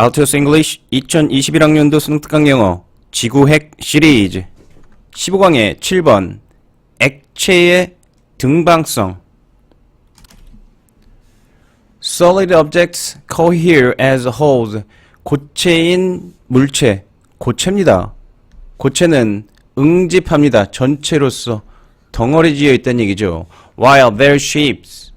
알토스 잉글리쉬 2021학년도 수능 특강 영어 지구핵 시리즈 15강의 7번 액체의 등방성 Solid objects cohere as wholes 고체인 물체 고체입니다. 고체는 응집합니다. 전체로서 덩어리 지어 있다는 얘기죠. While their shapes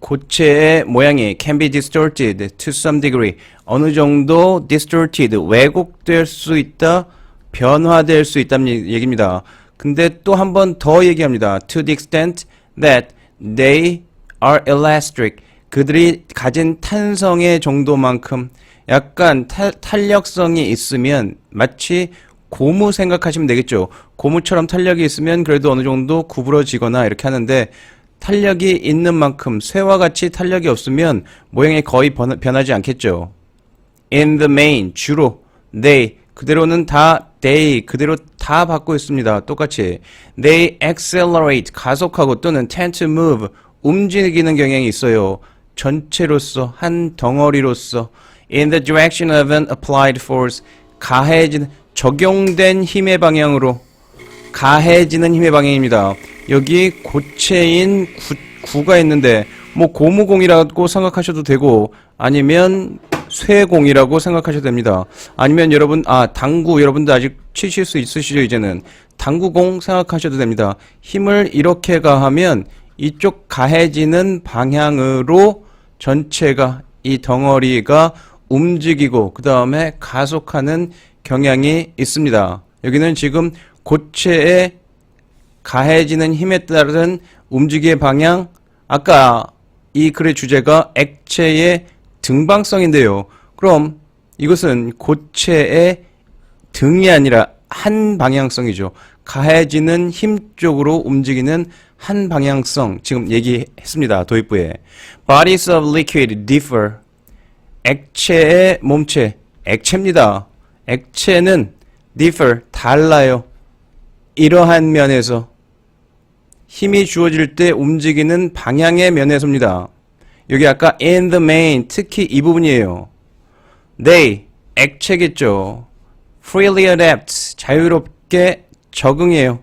고체의 모양이 can be distorted to some degree 어느 정도 distorted 왜곡될 수 있다 변화될 수 있다는 얘- 얘기입니다. 근데 또 한 번 더 얘기합니다. to the extent that they are elastic 그들이 가진 탄성의 정도만큼 약간 탈, 탄력성이 있으면 마치 고무 생각하시면 되겠죠. 고무처럼 탄력이 있으면 그래도 어느 정도 구부러지거나 이렇게 하는데 탄력이 있는 만큼 쇠와 같이 탄력이 없으면 모양이 거의 변, 변하지 않겠죠. In the main 주로 they 그대로는 다 they 그대로 다 받고 있습니다. 똑같이 they accelerate 가속하고 또는 tend to move 움직이는 경향이 있어요. 전체로서 한 덩어리로서 in the direction of an applied force 가해진 적용된 힘의 방향으로 가해지는 힘의 방향입니다. 여기 고체인 구, 가 있는데 뭐 고무공이라고 생각하셔도 되고 아니면 쇠공이라고 생각하셔도 됩니다. 아니면 여러분 아 당구 여러분들 아직 치실 수 있으시죠 이제는 당구공 생각하셔도 됩니다. 힘을 이렇게 가하면 이쪽 가해지는 방향으로 전체가 이 덩어리가 움직이고 그 다음에 가속하는 경향이 있습니다. 여기는 지금 고체의 가해지는 힘에 따른 움직임의 방향, 아까 이 글의 주제가 액체의 등방성인데요. 그럼 이것은 고체의 등이 아니라 한 방향성이죠. 가해지는 힘 쪽으로 움직이는 한 방향성 지금 얘기했습니다. 도입부에 bodies of liquid differ 액체의 몸체 액체입니다. 액체는 differ 달라요. 이러한 면에서 힘이 주어질 때 움직이는 방향의 면에서입니다. 여기 아까 in the main 특히 이 부분이에요. they 액체겠죠. freely adapt 자유롭게 적응해요.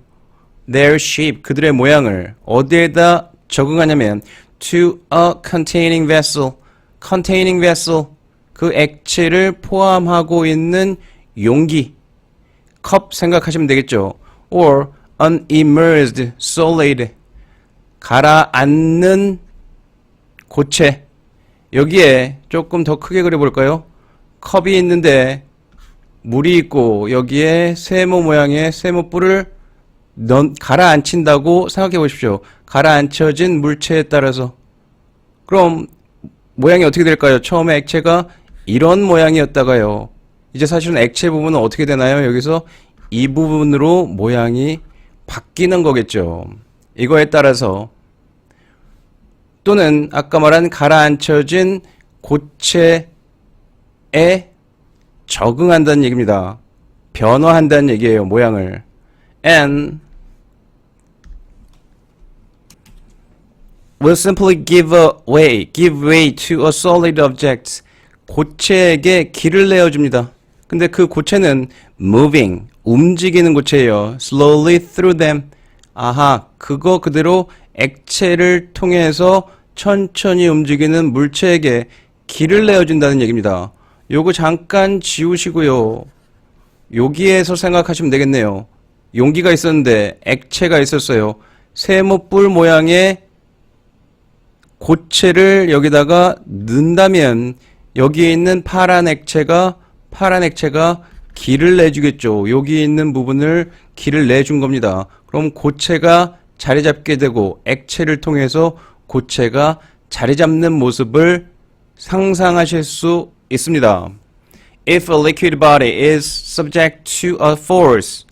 their shape 그들의 모양을 어디에다 적응하냐면 to a containing vessel containing vessel 그 액체를 포함하고 있는 용기 컵 생각하시면 되겠죠. Or an immersed solid 가라앉는 고체 여기에 조금 더 크게 그려볼까요? 컵이 있는데 물이 있고 여기에 세모 모양의 세모 뿔을 넌 가라앉힌다고 생각해 보십시오. 가라앉혀진 물체에 따라서 그럼 모양이 어떻게 될까요? 처음에 액체가 이런 모양이었다가요. 이제 사실은 액체 부분은 어떻게 되나요? 여기서 이 부분으로 모양이 바뀌는 거겠죠. 이거에 따라서 또는 아까 말한 가라앉혀진 고체에 적응한다는 얘기입니다. 변화한다는 얘기예요, 모양을. and will simply give way, give way to a solid object. 고체에게 길을 내어줍니다. 근데 그 고체는 moving, 움직이는 고체예요. slowly through them. 아하, 그거 그대로 액체를 통해서 천천히 움직이는 물체에게 길을 내어준다는 얘기입니다. 요거 잠깐 지우시고요. 여기에서 생각하시면 되겠네요. 용기가 있었는데 액체가 있었어요. 세모뿔 모양의 고체를 여기다가 넣는다면 여기에 있는 파란 액체가 파란 액체가 길을 내주겠죠. 여기 있는 부분을 길을 내준 겁니다. 그럼 고체가 자리 잡게 되고 액체를 통해서 고체가 자리 잡는 모습을 상상하실 수 있습니다. If a liquid body is subject to a force,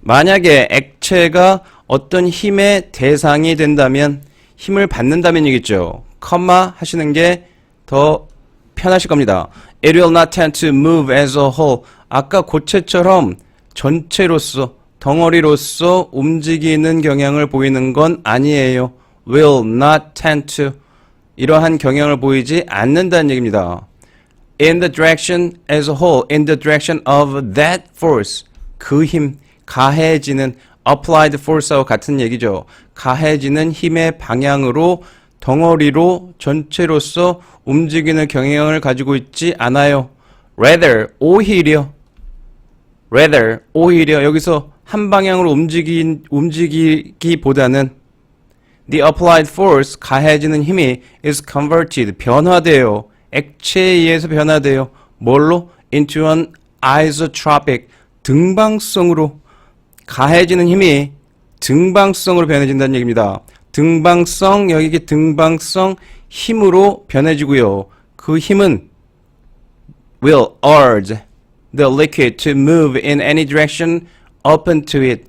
만약에 액체가 어떤 힘의 대상이 된다면 힘을 받는다면 이겠죠. 컴마 하시는 게 더 편하실 겁니다. It will not tend to move as a whole. 아까 고체처럼 전체로서 덩어리로서 움직이는 경향을 보이는 건 아니에요. Will not tend to. 이러한 경향을 보이지 않는다는 얘기입니다. in the direction as a whole, in the direction of that force. 그 힘, 가해지는 applied force하고 같은 얘기죠. 가해지는 힘의 방향으로 덩어리로 전체로서 움직이는 경향을 가지고 있지 않아요. rather, 오히려 rather, 오히려 여기서 한 방향으로 움직이, 움직이기보다는 the applied force, 가해지는 힘이 is converted, 변화돼요. 액체에 의해서 변화돼요. 뭘로? into an isotropic, 등방성으로 가해지는 힘이 등방성으로 변해진다는 얘기입니다. 등방성, 여기 이게 등방성 힘으로 변해지고요. 그 힘은 will urge the liquid to move in any direction open to it.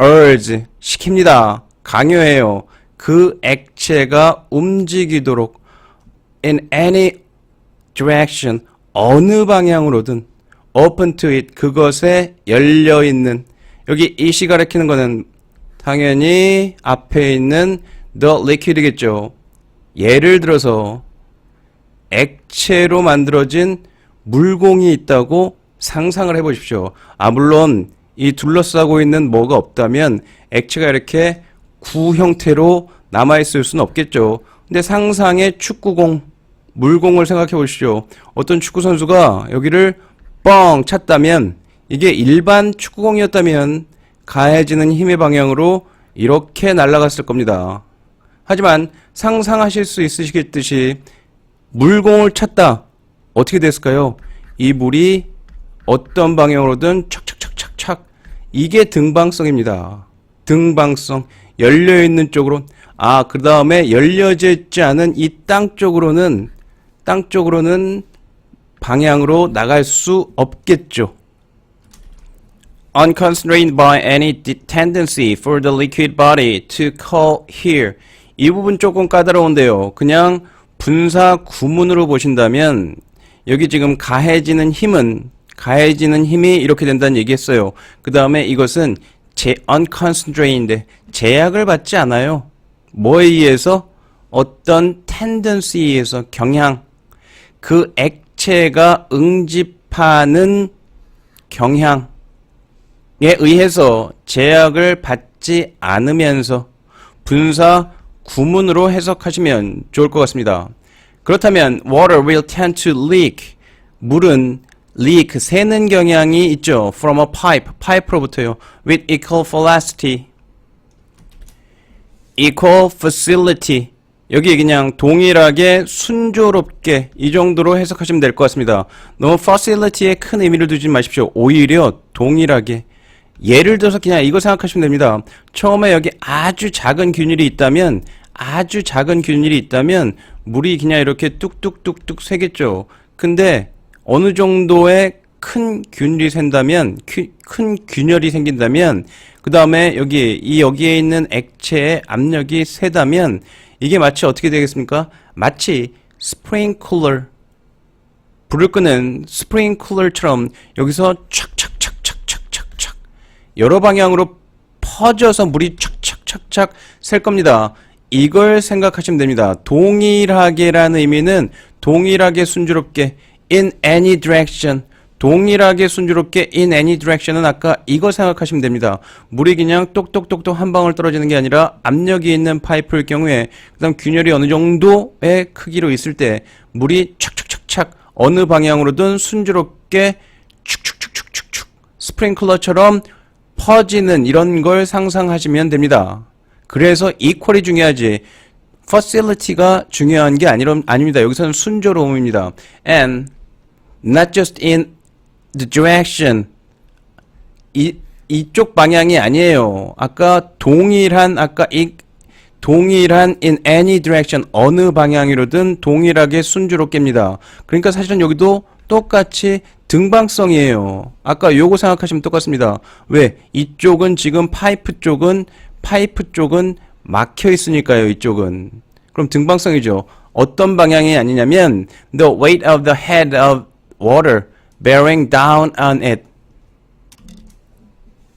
urge 시킵니다. 강요해요. 그 액체가 움직이도록 in any direction 어느 방향으로든 open to it 그것에 열려 있는 여기 이시 가리키는 거는 당연히 앞에 있는 the liquid겠죠. 예를 들어서 액체로 만들어진 물공이 있다고 상상을 해보십시오. 아, 물론 이 둘러싸고 있는 뭐가 없다면 액체가 이렇게 구 형태로 남아있을 수는 없겠죠. 근데 상상의 축구공, 물공을 생각해 보십시오. 어떤 축구 선수가 여기를 뻥 찼다면 이게 일반 축구공이었다면 가해지는 힘의 방향으로 이렇게 날아갔을 겁니다. 하지만 상상하실 수 있으시겠듯이 물공을 찼다. 어떻게 됐을까요? 이 물이 어떤 방향으로든 착착착착착 이게 등방성입니다. 등방성 열려 있는 쪽으로 아 그 다음에 열려져 있지 않은 이 땅 쪽으로는 땅 쪽으로는 방향으로 나갈 수 없겠죠. Unconstrained by any de- tendency for the liquid body to call here. 이 부분 조금 까다로운데요. 그냥 분사 구문으로 보신다면 여기 지금 가해지는 힘은 가해지는 힘이 이렇게 된다는 얘기했어요. 그 다음에 이것은 제 unconstrained 제약을 받지 않아요. 뭐에 의해서 어떤 tendency에 의해서 경향 그 액체가 응집하는 경향 에 의해서 제약을 받지 않으면서 분사 구문으로 해석하시면 좋을 것 같습니다. 그렇다면 water will tend to leak 물은 leak 새는 경향이 있죠. from a pipe 파이프로부터요. with equal velocity equal facility 여기 그냥 동일하게 순조롭게 이 정도로 해석하시면 될 것 같습니다. 너무 facility에 큰 의미를 두지 마십시오. 오히려 동일하게 예를 들어서 그냥 이거 생각하시면 됩니다. 처음에 여기 아주 작은 균일이 있다면 아주 작은 균일이 있다면 물이 그냥 이렇게 뚝뚝뚝뚝 새겠죠. 근데 어느 정도의 큰 균일이 생다면 큐- 큰 균열이 생긴다면 그 다음에 여기 이 여기에 있는 액체의 압력이 세다면 이게 마치 어떻게 되겠습니까? 마치 스프링클러 불을 끄는 스프링클러처럼 여기서 착착착착착착착 여러 방향으로 퍼져서 물이 착착착착 셀 겁니다. 이걸 생각하시면 됩니다. 동일하게라는 의미는 동일하게 순조롭게 in any direction 동일하게 순조롭게 in any direction은 아까 이거 생각하시면 됩니다. 물이 그냥 똑똑똑똑 한 방울 떨어지는 게 아니라 압력이 있는 파이프일 경우에 그다음 균열이 어느 정도의 크기로 있을 때 물이 착착착착 어느 방향으로든 순조롭게 축축축축축축 스프링클러처럼 퍼지는 이런 걸 상상하시면 됩니다. 그래서 이퀄이 중요하지 facility가 중요한 게 아니, 아닙니다. 여기서는 순조로움입니다. and not just in the direction 이 이쪽 방향이 아니에요. 아까 동일한 아까 이 동일한 in any direction 어느 방향으로든 동일하게 순조롭게입니다. 그러니까 사실은 여기도 똑같이 등방성이에요. 아까 요거 생각하시면 똑같습니다. 왜? 이쪽은 지금 파이프 쪽은 파이프 쪽은 막혀 있으니까요. 이쪽은. 그럼 등방성이죠. 어떤 방향이 아니냐면 the weight of the head of water bearing down on it.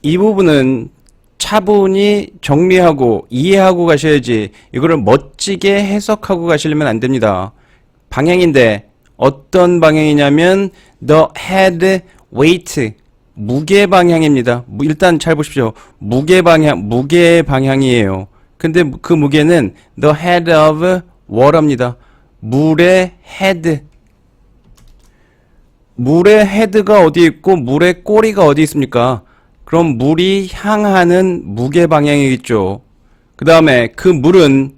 이 부분은 차분히 정리하고 이해하고 가셔야지 이거를 멋지게 해석하고 가시려면 안 됩니다. 방향인데 어떤 방향이냐면 the head weight 무게 방향입니다. 무- 일단 잘 보십시오. 무게 방향 무게 방향이에요. 근데 그 무게는 the head of water입니다. 물의 head 물의 헤드가 어디 있고 물의 꼬리가 어디 있습니까? 그럼 물이 향하는 무게 방향이겠죠. 그 다음에 그 물은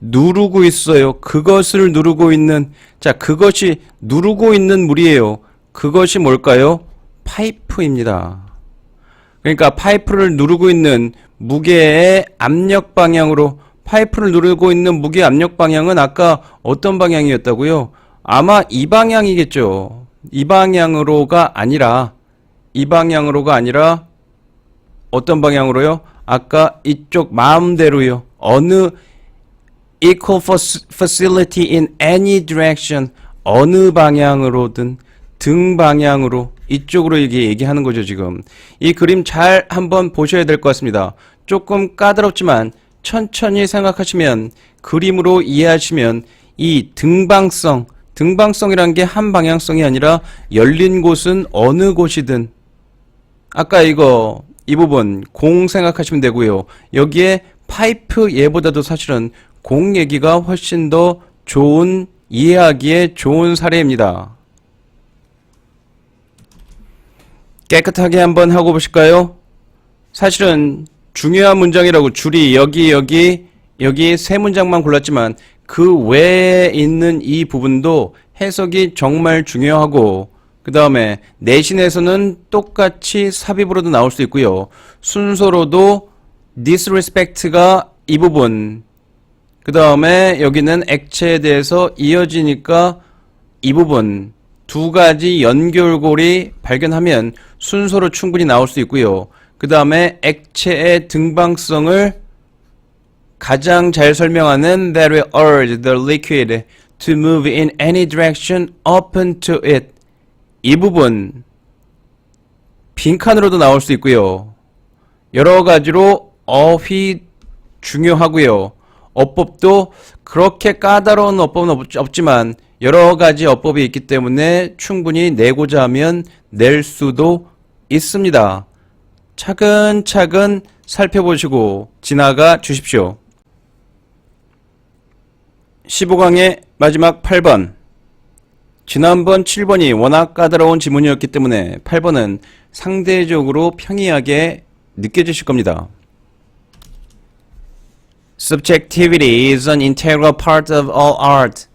누르고 있어요. 그것을 누르고 있는, 자, 그것이 누르고 있는 물이에요. 그것이 뭘까요? 파이프입니다. 그러니까 파이프를 누르고 있는 무게의 압력 방향으로 파이프를 누르고 있는 무게 압력 방향은 아까 어떤 방향이었다고요? 아마 이 방향이겠죠. 이 방향으로가 아니라 이 방향으로가 아니라 어떤 방향으로요? 아까 이쪽 마음대로요. 어느 equal fac- facility in any direction 어느 방향으로든 등 방향으로 이쪽으로 이게 얘기하는 거죠 지금. 이 그림 잘 한번 보셔야 될 것 같습니다. 조금 까다롭지만 천천히 생각하시면 그림으로 이해하시면 이 등방성 등방성이란 게 한 방향성이 아니라 열린 곳은 어느 곳이든. 아까 이거 이 부분 공 생각하시면 되고요. 여기에 파이프 예보다도 사실은 공 얘기가 훨씬 더 좋은 이해하기에 좋은 사례입니다. 깨끗하게 한번 하고 보실까요? 사실은 중요한 문장이라고 줄이 여기 여기 여기 세 문장만 골랐지만 그 외에 있는 이 부분도 해석이 정말 중요하고 그 다음에 내신에서는 똑같이 삽입으로도 나올 수 있고요. 순서로도 disrespect가 이 부분 그 다음에 여기는 액체에 대해서 이어지니까 이 부분 두 가지 연결고리 발견하면 순서로 충분히 나올 수 있고요. 그 다음에 액체의 등방성을 가장 잘 설명하는 that will urge the liquid to move in any direction open to it. 이 부분 빈칸으로도 나올 수 있고요. 여러 가지로 어휘 중요하고요. 어법도 그렇게 까다로운 어법은 없- 없지만 여러 가지 어법이 있기 때문에 충분히 내고자 하면 낼 수도 있습니다. 차근차근 살펴보시고 지나가 주십시오. 15강의 마지막 8번. 지난번 7번이 워낙 까다로운 지문이었기 때문에 8번은 상대적으로 평이하게 느껴지실 겁니다. Subjectivity is an integral part of all art.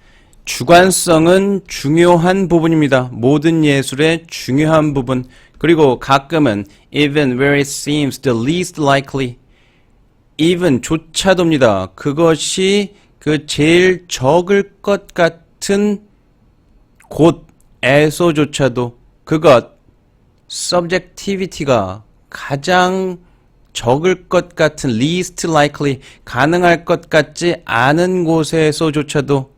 주관성은 중요한 부분입니다. 모든 예술의 중요한 부분. 그리고 가끔은 even where it seems the least likely. even 조차도입니다. 그것이 그 제일 적을 것 같은 곳에서조차도 그것 subjectivity가 가장 적을 것 같은 least likely 가능할 것 같지 않은 곳에서조차도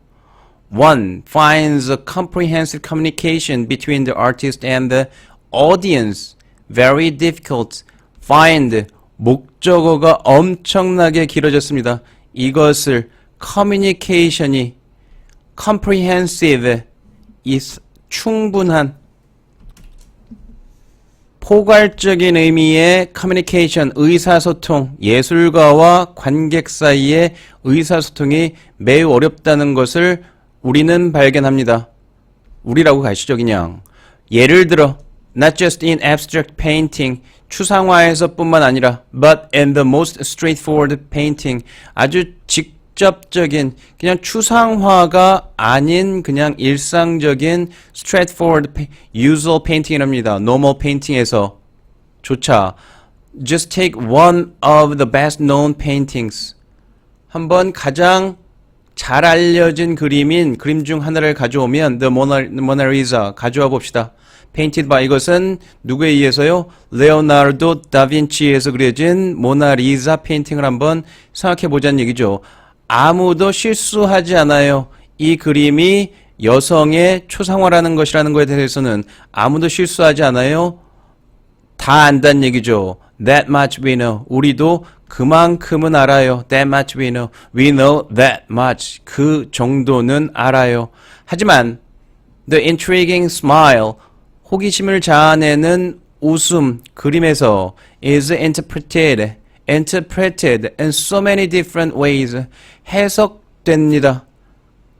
one finds a comprehensive communication between the artist and the audience very difficult find 목적어가 엄청나게 길어졌습니다. 이것을 communication이 comprehensive 이 충분한 포괄적인 의미의 커뮤니케이션, 의사소통, 예술가와 관객 사이의 의사소통이 매우 어렵다는 것을 우리는 발견합니다. 우리라고 가시죠, 그냥. 예를 들어, not just in abstract painting, 추상화에서 뿐만 아니라, but in the most straightforward painting, 아주 직 접적인, 그냥 추상화가 아닌 그냥 일상적인 straightforward usual painting이랍니다. normal painting에서 조차 just take one of the best known paintings. 한번 가장 잘 알려진 그림인 그림 중 하나를 가져오면 The Mona, Mona Lisa 가져와 봅시다. Painted by 이것은 누구에 의해서요? 레오나르도 다빈치에서 그려진 모나리자 페인팅을 한번 생각해 보자는 얘기죠. 아무도 실수하지 않아요. 이 그림이 여성의 초상화라는 것이라는 것에 대해서는 아무도 실수하지 않아요. 다 안다는 얘기죠. That much we know. 우리도 그만큼은 알아요. That much we know. We know that much. 그 정도는 알아요. 하지만 The intriguing smile, 호기심을 자아내는 웃음, 그림에서 is interpreted, interpreted in so many different ways. 해석됩니다.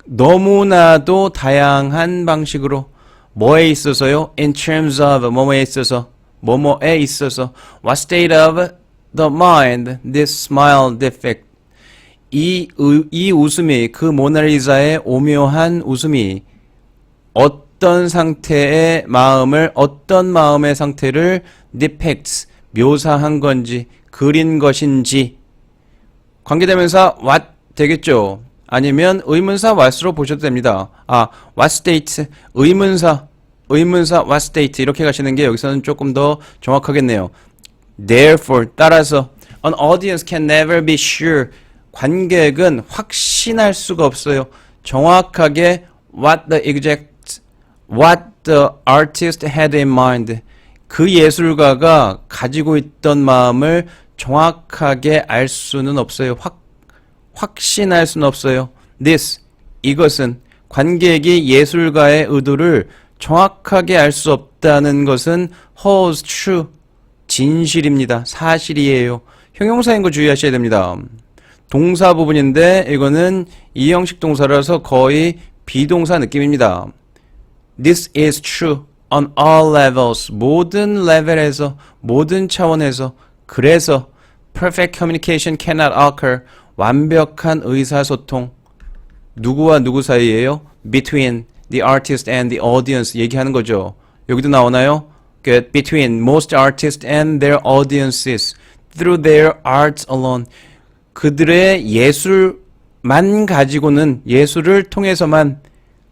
너무나도 다양한 방식으로 뭐에 있어서요? In terms of 뭐뭐에 있어서 뭐뭐에 있어서 What state of the mind this smile defect 이, 의- 이 웃음이 그 모나리자의 오묘한 웃음이 어떤 상태의 마음을 어떤 마음의 상태를 depicts 묘사한 건지 그린 것인지 관계대명사 what 되겠죠. 아니면 의문사 what으로 보셔도 됩니다. 아, what state 의문사 의문사 what state 이렇게 가시는 게 여기서는 조금 더 정확하겠네요. Therefore 따라서 an audience can never be sure 관객은 확신할 수가 없어요. 정확하게 what the exact what the artist had in mind 그 예술가가 가지고 있던 마음을 정확하게 알 수는 없어요. 확 확신할 수는 없어요. This 이것은 관객이 예술가의 의도를 정확하게 알 수 없다는 것은 holds true 진실입니다. 사실이에요. 형용사인 거 주의하셔야 됩니다. 동사 부분인데 이거는 이 형식 동사라서 거의 비동사 느낌입니다. This is true on all levels. 모든 레벨에서, 모든 차원에서. 그래서 perfect communication cannot occur. 완벽한 의사소통. 누구와 누구 사이에요? Between the artist and the audience 얘기하는 거죠. 여기도 나오나요? Good. Between most artists and their audiences through their art alone. 그들의 예술만 가지고는 예술을 통해서만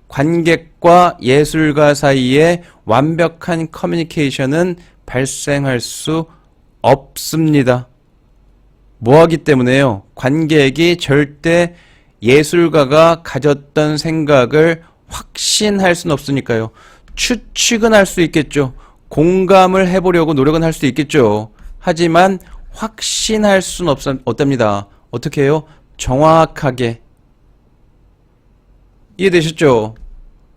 관객과 예술가 사이에 완벽한 커뮤니케이션은 발생할 수 없습니다. 뭐하기 때문에요? 관객이 절대 예술가가 가졌던 생각을 확신할 수는 없으니까요. 추측은 할 수 있겠죠. 공감을 해보려고 노력은 할 수 있겠죠. 하지만 확신할 수는 없, 없답니다. 어떻게 해요? 정확하게. 이해되셨죠?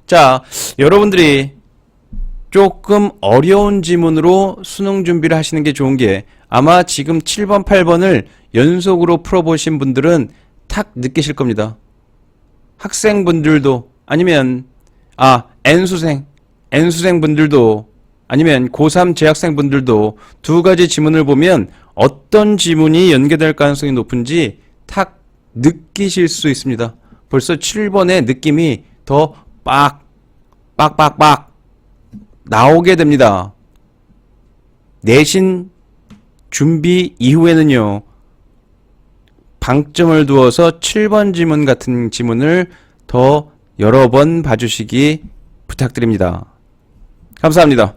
자, 여러분들이 조금 어려운 지문으로 수능 준비를 하시는 게 좋은 게 아마 지금 7번, 8번을 연속으로 풀어보신 분들은 탁 느끼실 겁니다. 학생분들도 아니면 아 N수생, N수생 분들도 아니면 고3 재학생 분들도 두 가지 지문을 보면 어떤 지문이 연계될 가능성이 높은지 탁 느끼실 수 있습니다. 벌써 7번의 느낌이 더 빡, 빡빡빡 나오게 됩니다. 내신 준비 이후에는요, 방점을 두어서 7번 지문 같은 지문을 더 여러 번 봐주시기 부탁드립니다. 감사합니다.